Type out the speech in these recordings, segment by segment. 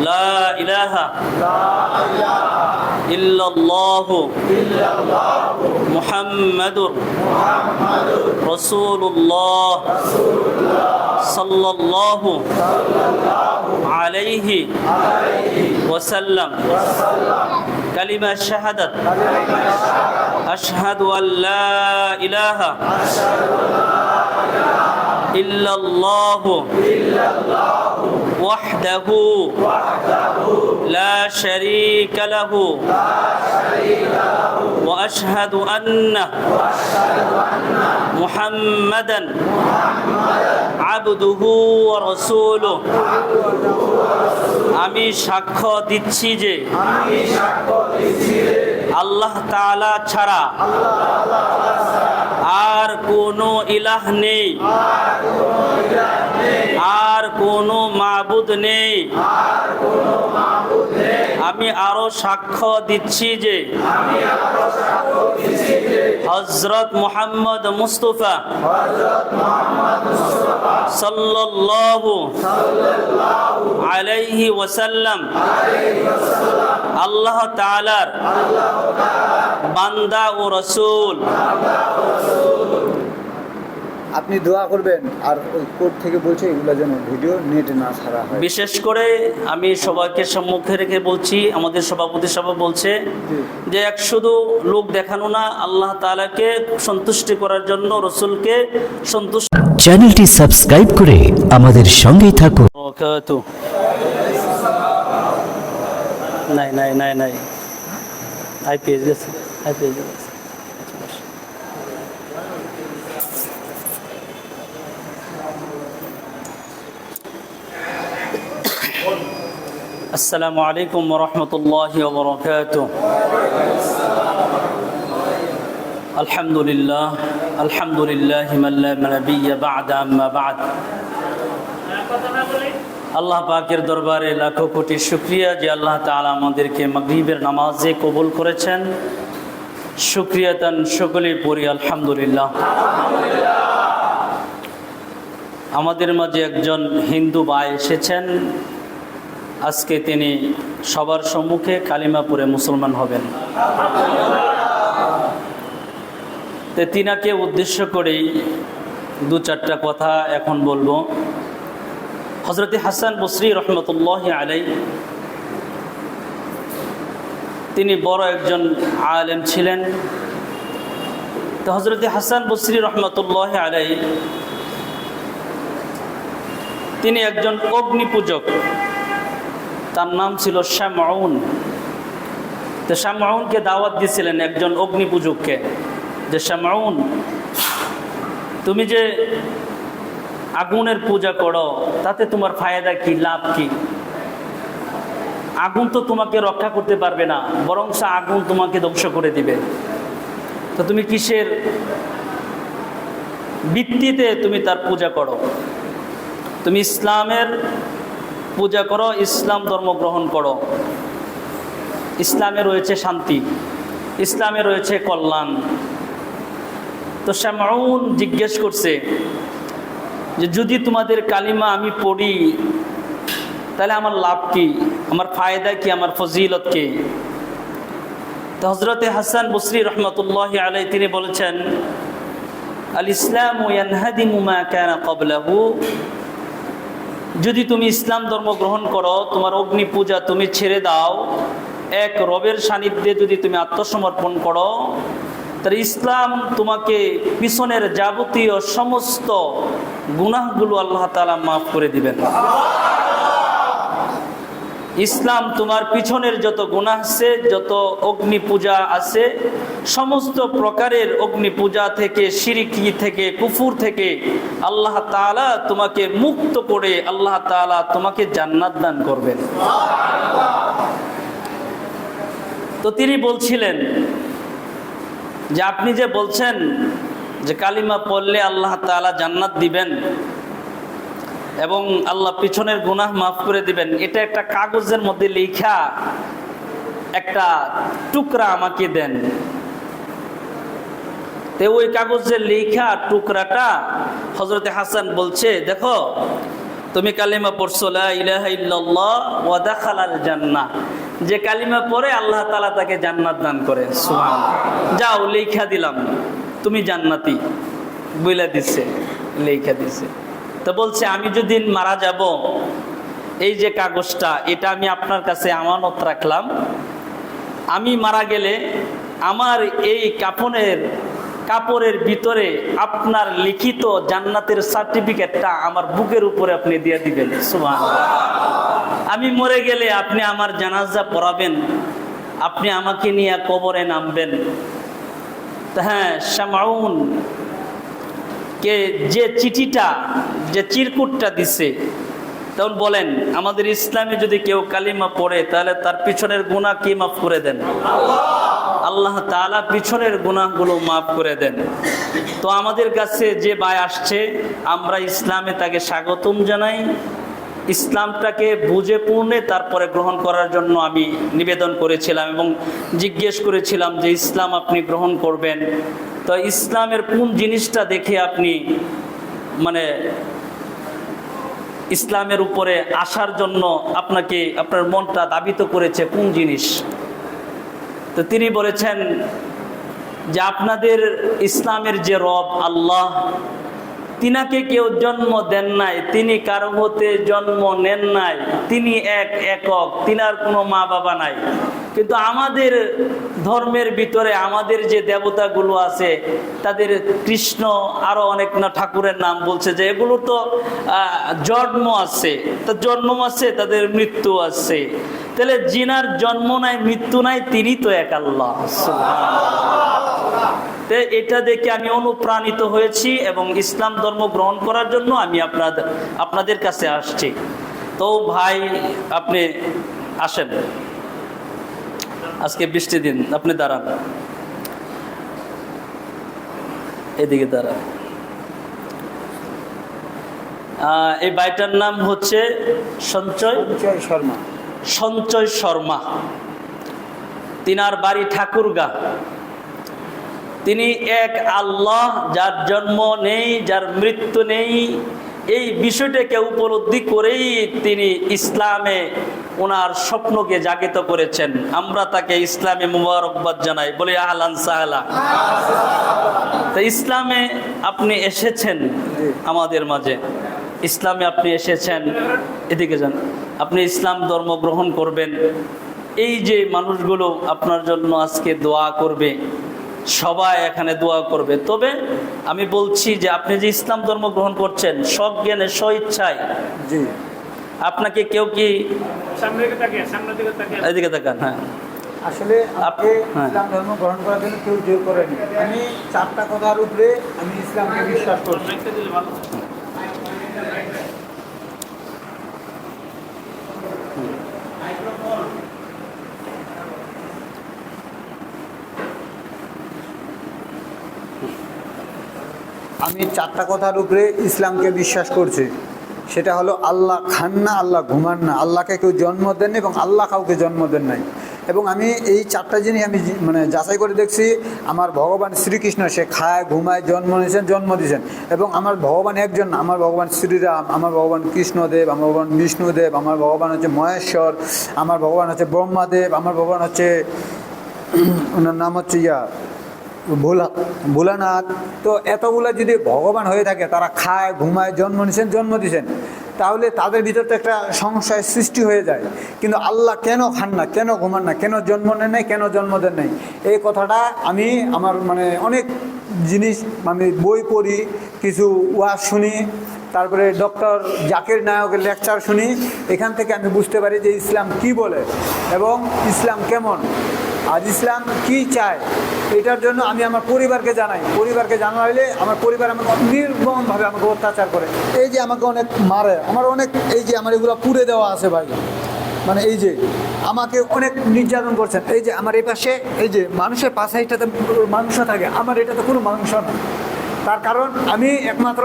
لا إله إلا الله محمد رسول الله صلى الله عليه وسلم. كلمة شهادة. أشهد أن لا إله إلا الله وحده لا شريك له وأشهد أن محمدا عبده ورسوله আমি সাক্ষ্য দিচ্ছি যে আল্লাহ তাআলা ছাড়া আর কোনো ইলাহ নেই। আর কোনো মাবুদ নেই। আমি আরও সাক্ষ্য দিচ্ছি যে হজরত মোহাম্মদ মুস্তফা সাল্লাল্লাহু আলাইহি ওয়াসাল্লাম আল্লাহ তাআলার বান্দা ও রসুল আপনি দোয়া করবেন আর ওই কোর্ট থেকে বলছে এগুলো যেন ভিডিও নেট না ছাড়া হয়। বিশেষ করে আমি সবাইকে সম্মুখে রেখে বলছি আমাদের সভাপতি সভা বলছে যে এক শুধু লোক দেখানো না আল্লাহ তাআলাকে সন্তুষ্টি করার জন্য রসুলকে সন্তুষ্ট চ্যানেলটি সাবস্ক্রাইব করে আমাদের সঙ্গেই থাকুন। নাই নাই নাই নাই। আইপিএস গেছে আইপিএস গেছে। السلام عليكم ورحمة الله وبركاته الحمد لله الحمد لله من لا نبي بعد أما بعد আল্লাহ পাকের দরবারে লাখো কোটি শুক্রিয়া যে আল্লাহ তাআলা আমাদেরকে মাগরিবের নামাজে কবুল করেছেন শুক্রিয়া তান সকলেই পড়ি আলহামদুলিল্লাহ আমাদের মাঝে একজন হিন্দু ভাই এসেছেন আজকে তিনি সবার সম্মুখে কালিমাপুরে মুসলমান হবেন। তিনাকে উদ্দেশ্য করেই দু চারটা কথা এখন বলব। হজরত হাসান বসরি রহমতুল্লাহ আলাই তিনি বড় একজন আলেম ছিলেন। তো হজরত হাসান বসরি রহমতুল্লাহ আলাই তিনি একজন অগ্নি পূজক তার নাম ছিল শ্যামাউন তো শ্যামাউনকে দাওয়াত দিয়েছিলেন একজন অগ্নি পূজককে যে শ্যামাউন তুমি যে আগুনের পূজা করো, তাতে তোমার ফায়দা কি, লাভ কি? আগুন তো তোমাকে রক্ষা করতে পারবে না বরং আগুন তোমাকে ধ্বংস করে দিবে। তো তুমি কিসের ভিত্তিতে তুমি তার পূজা করো? তুমি ইসলামের পূজা করো, ইসলাম ধর্ম গ্রহণ করো। ইসলামে রয়েছে শান্তি, ইসলামে রয়েছে কল্যাণ। তো শ্যামাউন জিজ্ঞেস করছে যে, যদি তোমাদের কালিমা আমি পড়ি, তাহলে আমার লাভ কি? আমার ফায়দা কি? আমার ফজিলত কি? তো হজরতে হাসান বসরি রহমতুল্লাহ আলাই তিনি বলেছেন আল ইসলাম ইয়ানহাদিমু মা কানা ক্বাবলাহু যদি তুমি ইসলাম ধর্ম গ্রহণ করো, তোমার অগ্নি পূজা তুমি ছেড়ে দাও, এক রবের সান্নিধ্যে যদি তুমি আত্মসমর্পণ করো, তাহলে ইসলাম তোমাকে পিছনের যাবতীয় সমস্ত গুনাহগুলো আল্লাহ তালা মাফ করে দিবেন। ইসলাম তোমার পিছনের যত গুনাহ আছে, যত অগ্নি পূজা আছে, সমস্ত প্রকারের অগ্নি পূজা থেকে সিরিকি থেকে, কুফুর থেকে আল্লাহ তাআলা তোমাকে মুক্ত করে আল্লাহ তাআলা তোমাকে জান্নাত দান করবেন। তো তিনি বলছিলেন যে আপনি যে বলছেন যে কালিমা পড়লে আল্লাহ তাআলা জান্নাত দিবেন এবং আল্লাহ পিছনের গুনাহ মাফ করে দিবেন। এটা একটা কাগজের মধ্যে লেখা একটা টুকরা আমাকে দেন। তো ওই কাগজের লেখা টুকরাটা হজরতে হাসান বলছে, দেখো, তুমি কালিমা পড়ছো জান্নাহ। যে কালিমা পরে আল্লাহ তাআলা তাকে জান্নাত দান করে। যাও, লেখা দিলাম। তুমি জান্নাতি। বইলা দিছে, লেখা দিছে। তো বলছে, আমি যদি মারা যাব, এই যে কাগজটা, এটা আমি আপনার কাছে আমানত রাখলাম। আমি মারা গেলে আমার এই কাপনের কাপড়ের ভিতরে আপনার লিখিত জান্নাতের সার্টিফিকেটটা আমার বুকের উপরে আপনি দিয়ে দিবেন। সুবহান আমি মরে গেলে আপনি আমার জানাজা পড়াবেন, আপনি আমাকে নিয়ে কবরে নামবেন। হ্যাঁ শ্যামাউন কে যে চিঠিটা যে চিরকুটটা দিছে, তখন বলেন, আমাদের ইসলামে যদি কেউ কালিমা পড়ে, তাহলে তার পিছনের গুণা কি মাফ করে দেন? আল্লাহ তাআলা পিছনের গুণাগুলো মাফ করে দেন। তো আমাদের কাছে যে ভাই আসছে, আমরা ইসলামে তাকে স্বাগতম জানাই। ইসলামটাকে বুঝে পূর্ণে তারপরে গ্রহণ করার জন্য আমি নিবেদন করেছিলাম এবং জিজ্ঞেস করেছিলাম যে, ইসলাম আপনি গ্রহণ করবেন? তো ইসলামের কোন জিনিসটা দেখে আপনি মানে ইসলামের উপরে আসার জন্য আপনাকে, আপনার মনটা দাবিত করেছে কোন জিনিস? তো তিনি বলেছেন যে আপনাদের ইসলামের যে রব আল্লাহ, তিনাকে কেউ জন্ম দেন নাই, তিনি কারও হতে জন্ম নেন নাই, তিনি এক একক, তিনার কোনো মা বাবা নাই। কিন্তু আমাদের ধর্মের ভিতরে আমাদের যে দেবতাগুলো আছে, তাদের কৃষ্ণ আরও অনেক না ঠাকুরের নাম বলছে যে এগুলো তো জন্ম আছে। তো জন্ম আছে, তাদের মৃত্যু আছে। তাহলে জিনার জন্ম নাই, মৃত্যু নাই, তিনি তো এক আল্লাহ। এটা দেখে আমি অনুপ্রাণিত হয়েছি এবং ইসলাম ধর্ম গ্রহণ করার জন্য আমি আপনাদের আপনাদের কাছে আসছি। তো ভাই, আপনি আসেন। আজকে বৃষ্টি দিন আপনি দাঁড়ান। এদিকে দাঁড়ান। এই ভাইটার নাম হচ্ছে সঞ্চয় সঞ্চয় শর্মা। সঞ্চয় শর্মা। তিনার বাড়ি ঠাকুরগা। তিনি এক আল্লাহ যার জন্ম নেই যার মৃত্যু নেই এই বিষয়টাকে উপলব্ধি করেই তিনি ইসলামে ওনার স্বপ্নকে জাগিত করেছেন। আমরা তাকে ইসলামে মুবারকবাদ জানাই। বলি, আহলান সাহলা। তো ইসলামে আপনি এসেছেন আমাদের মাঝে। ইসলামে আপনি এসেছেন। এদিকে যান। আপনি ইসলাম ধর্ম গ্রহণ করবেন। এই যে মানুষগুলো আপনার জন্য আজকে দোয়া করবে সবাই এখানে দোয়া করবে। তবে আমি বলছি যে আপনি যে ইসলাম ধর্ম গ্রহণ করছেন সব সজ্ঞানে স্বইচ্ছায় জি। আপনাকে কেউ কি সামনের দিকে তাকিয়ে সামনের দিকে তাকিয়ে। এদিকে তাকান হ্যাঁ। আসলে আমাকে হ্যাঁ। ইসলাম ধর্ম গ্রহণ করার জন্য কেউ জোর করেনি। আমি চারটা কথার উপরে আমি ইসলামকে বিশ্বাস করি আমি চারটা কথার উপরে ইসলামকে বিশ্বাস করছি। সেটা হলো আল্লাহ খান না, আল্লাহ ঘুমান না। আল্লাহকে কেউ জন্ম দেন এবং আল্লাহ কাউকে জন্ম দেন নাই। এবং আমি এই চারটা জিনিস আমি মানে যাচাই করে দেখছি, আমার ভগবান শ্রীকৃষ্ণ, সে খায়, ঘুমায়, জন্ম নিয়েছেন, জন্ম দিয়েছেন। এবং আমার ভগবান একজন আমার ভগবান শ্রীরাম, আমার ভগবান কৃষ্ণদেব, আমার ভগবান বিষ্ণুদেব, আমার ভগবান হচ্ছে মহেশ্বর, আমার ভগবান হচ্ছে ব্রহ্মাদেব, আমার ভগবান হচ্ছে ওনার নাম হচ্ছে ইয়া ভোলা, ভোলানাথ, তো এতগুলো যদি ভগবান হয়ে থাকে, তারা খায়, ঘুমায়, জন্ম নিছেন, জন্ম দিছেন, তাহলে তাদের ভিতর তো একটা সংশয় সৃষ্টি হয়ে যায়। কিন্তু আল্লাহ কেন খান না, কেন ঘুমান না, কেন জন্ম নেন নাই, কেন জন্ম দেন নাই? এই কথাটা আমি আমার মানে অনেক জিনিস আমি বই পড়ি, কিছু ওয়াজ শুনি, তারপরে ডক্টর জাকির নায়কের লেকচার শুনি, এখান থেকে আমি বুঝতে পারি যে ইসলাম কি বলে এবং ইসলাম কেমন। আর ইসলাম কি চায়? এটার জন্য আমি আমার পরিবারকে জানাই। পরিবারকে জানাইলে আমার পরিবার আমাকে নির্মমভাবে আমাকে অত্যাচার করে। এই যে আমাকে অনেক মারে, আমার অনেক এই যে আমার এগুলো পুড়ে দেওয়া আছে ভাই। মানে এই যে আমাকে অনেক নির্যাতন করছেন। এই যে আমার এই পাশে এই যে মানুষের পাশে এটাতে মাংস থাকে, আমার এটাতে কোনো মাংস না। তার কারণ আমি একমাত্র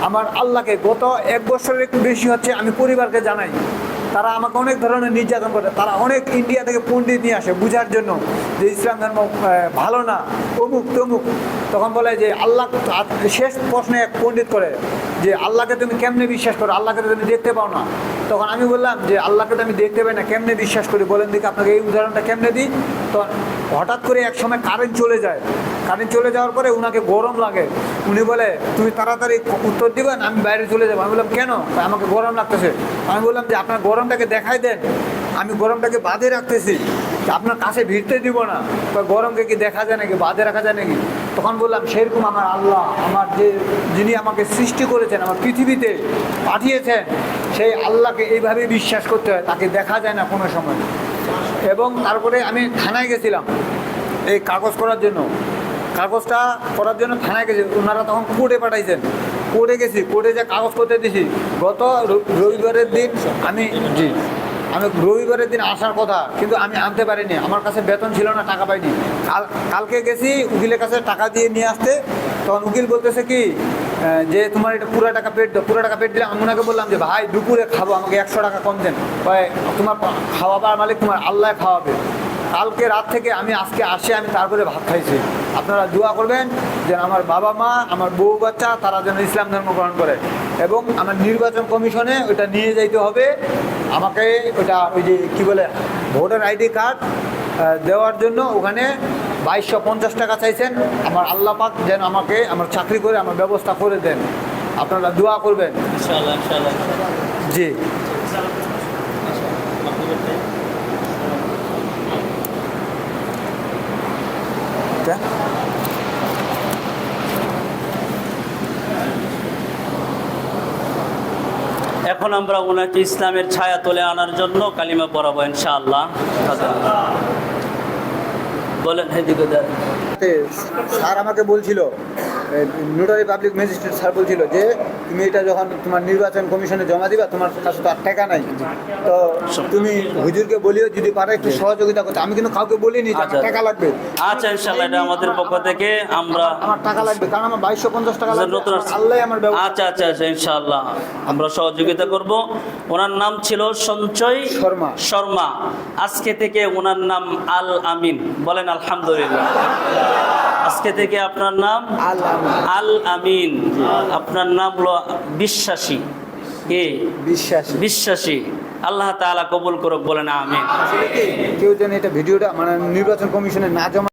আমার আল্লাহকে গত এক বছরের একটু বেশি হচ্ছে আমি পরিবারকে জানাই। তারা আমাকে অনেক ধরনের নির্যাতন করে। তারা অনেক ইন্ডিয়া থেকে পণ্ডিত নিয়ে আসে বুঝার জন্য যে ইসলাম ধর্ম ভালো না, অমুক তমুক। তখন বলে যে আল্লাহ শেষ প্রশ্নে এক পণ্ডিত করে যে, আল্লাহকে তুমি কেমনে বিশ্বাস করো? আল্লাহকে তুমি দেখতে পাও না। তখন আমি বললাম যে, আল্লাহকে তো আমি দেখতে পাই না, কেমনে বিশ্বাস করি? বলেন দেখি আপনাকে এই উদাহরণটা কেমনে দিই? তো হঠাৎ করে এক সময় কারেন্ট চলে যায়। কারেন্ট চলে যাওয়ার পরে ওনাকে গরম লাগে। উনি বলে, তুমি তাড়াতাড়ি উত্তর দিবেন আমি বাইরে চলে যাব। আমি বললাম, কেন? আমাকে গরম লাগতেছে। আমি বললাম যে, আপনার গরমটাকে দেখাই দেন। আমি গরমটাকে বাঁধে রাখতেছি। আপনার কাছে ভিড়তে দিব না। গরমকে কি দেখা যায় নাকি? বাঁধে রাখা যায় নাকি? তখন বললাম, সেরকম আমার আল্লাহ, আমার যে, যিনি আমাকে সৃষ্টি করেছেন, আমার পৃথিবীতে পাঠিয়েছেন, সেই আল্লাহকে এইভাবে বিশ্বাস করতে হয়, তাকে দেখা যায় না কোনো সময়। এবং তারপরে আমি থানায় গেছিলাম, এই কাগজ করার জন্য। কাগজটা করার জন্য থানায় গেছি। ওনারা তখন কোর্টে পাঠাইছেন। কোর্টে গেছি, কোর্টে যে কাগজ করতে দিছি, গত রবিবারের দিন আমি জি। আমি রবিবারের দিন আসার কথা, কিন্তু আমি আনতে পারিনি। আমার কাছে বেতন ছিল না, টাকা পাইনি। কাল কালকে গেছি, উকিলের কাছে টাকা দিয়ে নিয়ে আসতে। তখন উকিল বলতেছে কি যে তোমার এটা পুরো টাকা পেট দাও, পুরো টাকা পেট দিলে আমি ওনাকে বললাম যে, ভাই, দুপুরে খাব, আমাকে একশো টাকা কম দেন। তোমার খাওয়াবার মালিক তোমার আল্লাহ খাওয়াবে। কালকে রাত থেকে আমি আজকে আসে আমি তারপরে ভাত খাইছি। আপনারা দোয়া করবেন যে আমার বাবা মা আমার বউ বাচ্চা তারা যেন ইসলাম ধর্ম গ্রহণ করে। এবং আমার নির্বাচন কমিশনে ওইটা নিয়ে যাইতে হবে। আমাকে ওইটা ওই যে কী বলে ভোটার আইডি কার্ড দেওয়ার জন্য ওখানে বাইশশো পঞ্চাশ টাকা চাইছেন। আমার আল্লাহ পাক যেন আমাকে আমার চাকরি করে আমার ব্যবস্থা করে দেন। আপনারা দোয়া করবেন। জি। তা? এখন আমরা ওনাকে ইসলামের ছায়া তুলে আনার জন্য কালিমা পড়াবো ইনশাআল্লাহ বলেন হেদিকে স্যার আমাকে বলছিল নোটারি পাবলিক ম্যাজিস্ট্রেট স্যার বলছিল যে তুমি এটা যখন তোমার নির্বাচন কমিশনে জমা দিবা তোমার কাছে তো আর টাকা নাই। তো তুমি হুজুরকে বলিও যদি পারে একটু সহযোগিতা করতে। আমি কিন্তু কাউকে বলিনি আচ্ছা। টাকা লাগবে। আচ্ছা ইনশাআল্লাহ এটা আমাদের পক্ষ থেকে আমরা আমার টাকা লাগবে কারণ আমার বাইশশো পঞ্চাশ টাকা লাগবে। আল্লাহ আমার আচ্ছা আচ্ছা আচ্ছা ইনশাআল্লাহ আমরা সহযোগিতা করব। ওনার নাম ছিল সঞ্চয় শর্মা। শর্মা। আজকে থেকে ওনার নাম আল আমিন। বলেন আলহামদুলিল্লাহ। আজকে থেকে আপনার নাম? আল আমিন। আল আমিন। আপনার নাম হলো বিশ্বাসী। কে? বিশ্বাস। বিশ্বাসী। আল্লাহ তাআলা কবুল করুক বলেন আমিন। কেউ যেন এটা ভিডিওটা মানে নির্বাচন কমিশনে না জমা